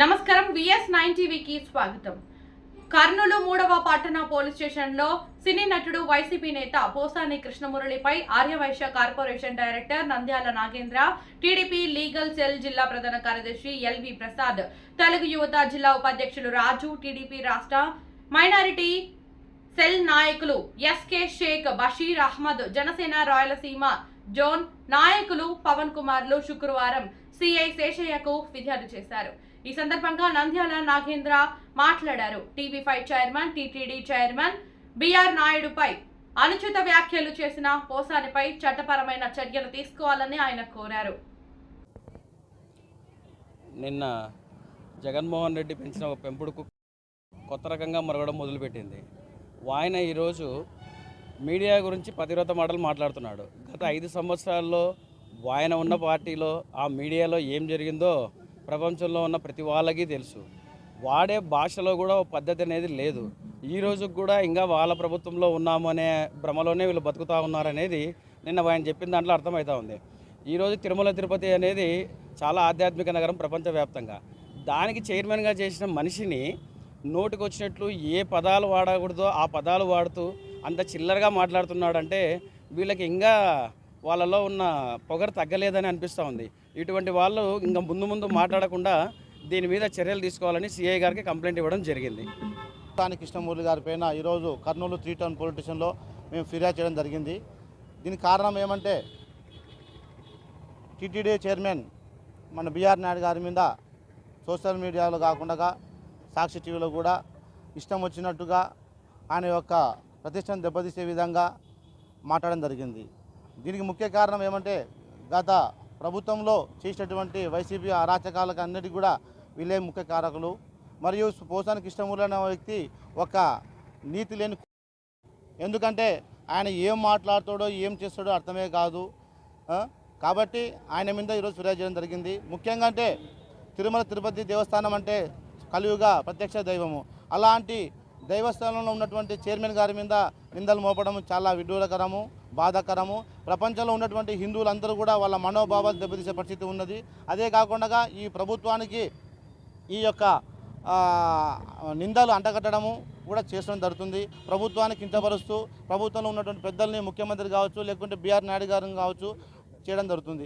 నమస్కారం VS nine టీవీకి స్వాగతం. కర్నూలు మూడవ పట్టణ పోలీస్ స్టేషన్లో సినీ నటుడు వైసీపీ నేత పోసాని కృష్ణమురళిపై Aryavysya corporation director Nandyala Nagendra TDP legal cell జిల్లా ప్రధాన కార్యదర్శి ఎల్వి ప్రసాద్ తెలుగు యువత జిల్లా ఉపాధ్యక్షులు రాజు టీడీపీ రాష్ట్ర మైనారిటీ సెల్ నాయకులు ఎస్కే షేక్ బషీర్ అహ్మద్ జనసేన రాయలసీమ జోన్ నాయకులు పవన్ కుమార్లు శుక్రవారం సిఐ శేషయ్యకు ఫిర్యాదు చేశారు. ఈ సందర్భంగా నంద్యాల నాగేంద్ర మాట్లాడారు. TV five chairman TTD chairman BR నాయుడుపై అనుచిత వ్యాఖ్యలు చేసిన పోసానిపై చట్టపరమైన చర్యలు తీసుకోవాలని ఆయన కోరారు. నిన్న జగన్మోహన్ రెడ్డి పెంచిన ఒక పెంపుడు కుక్క కొత్త రకంగా మరగడం మొదలుపెట్టింది. ఆయన ఈరోజు మీడియా గురించి పతివ్రత మాటలు మాట్లాడుతున్నాడు. గత ఐదు సంవత్సరాల్లో ఆయన ఉన్న పార్టీలో ఆ మీడియాలో ఏం జరిగిందో ప్రపంచంలో ఉన్న ప్రతి వాళ్ళకి తెలుసు. వాడే భాషలో కూడా ఒక పద్ధతి అనేది లేదు. ఈ రోజు కూడా ఇంకా వాళ్ళ ప్రభుత్వంలో ఉన్నాము అనే భ్రమలోనే వీళ్ళు బతుకుతూ ఉన్నారనేది నిన్న ఆయన చెప్పిన దాంట్లో అర్థమవుతా ఉంది. ఈరోజు తిరుమల తిరుపతి అనేది చాలా ఆధ్యాత్మిక నగరం ప్రపంచవ్యాప్తంగా. దానికి చైర్మన్గా చేసిన మనిషిని నోటికొచ్చినట్లు ఏ పదాలు వాడకూడదో ఆ పదాలు వాడుతూ అంత చిల్లరగా మాట్లాడుతున్నాడంటే వీళ్ళకి ఇంకా వాళ్ళలో ఉన్న పొగరు తగ్గలేదని అనిపిస్తూ ఉంది. ఇటువంటి వాళ్ళు ఇంకా ముందు ముందు మాట్లాడకుండా దీని మీద చర్యలు తీసుకోవాలని సిఐ గారికి కంప్లైంట్ ఇవ్వడం జరిగింది. తాని కృష్ణమూర్తి గారి పైన ఈరోజు కర్నూలు త్రీ టౌన్ పోలీస్ స్టేషన్లో మేము ఫిర్యాదు చేయడం జరిగింది. దీనికి కారణం ఏమంటే టీటీడీ చైర్మన్ మన బీఆర్ నాయుడు గారి మీద సోషల్ మీడియాలో కాకుండా సాక్షి టీవీలో కూడా ఇష్టం వచ్చినట్టుగా ఆయన యొక్క ప్రతిష్టను దెబ్బతీసే విధంగా మాట్లాడడం జరిగింది. దీనికి ముఖ్య కారణం ఏమంటే గత ప్రభుత్వంలో చేసినటువంటి వైసీపీ అరాచకాలకు అన్నిటికీ కూడా వీళ్ళే ముఖ్య కారకులు. మరియు పోసాని కృష్ణమూర్తి అనే వ్యక్తి ఒక నీతి లేని ఎందుకంటే ఆయన ఏం మాట్లాడతాడో ఏం చేస్తాడో అర్థమే కాదు. కాబట్టి ఆయన మీద ఈరోజు ఫిర్యాదు చేయడం జరిగింది. ముఖ్యంగా అంటే తిరుమల తిరుపతి దేవస్థానం అంటే కలియుగ ప్రత్యక్ష దైవము. అలాంటి దైవస్థానంలో ఉన్నటువంటి చైర్మన్ గారి మీద నిందలు మోపడం చాలా విడ్డూరకరము బాధాకరము. ప్రపంచంలో ఉన్నటువంటి హిందువులందరూ కూడా వాళ్ళ మనోభావాలు దెబ్బతీసే పరిస్థితి ఉన్నది. అదే కాకుండా ఈ ప్రభుత్వానికి ఈ యొక్క నిందలు అంటగట్టడము కూడా చేసడం జరుగుతుంది. ప్రభుత్వానికి కించపరుస్తూ ప్రభుత్వంలో ఉన్నటువంటి పెద్దల్ని ముఖ్యమంత్రి కావచ్చు లేకుంటే బీఆర్ నాయుడు గారిని కావచ్చు చేయడం జరుగుతుంది.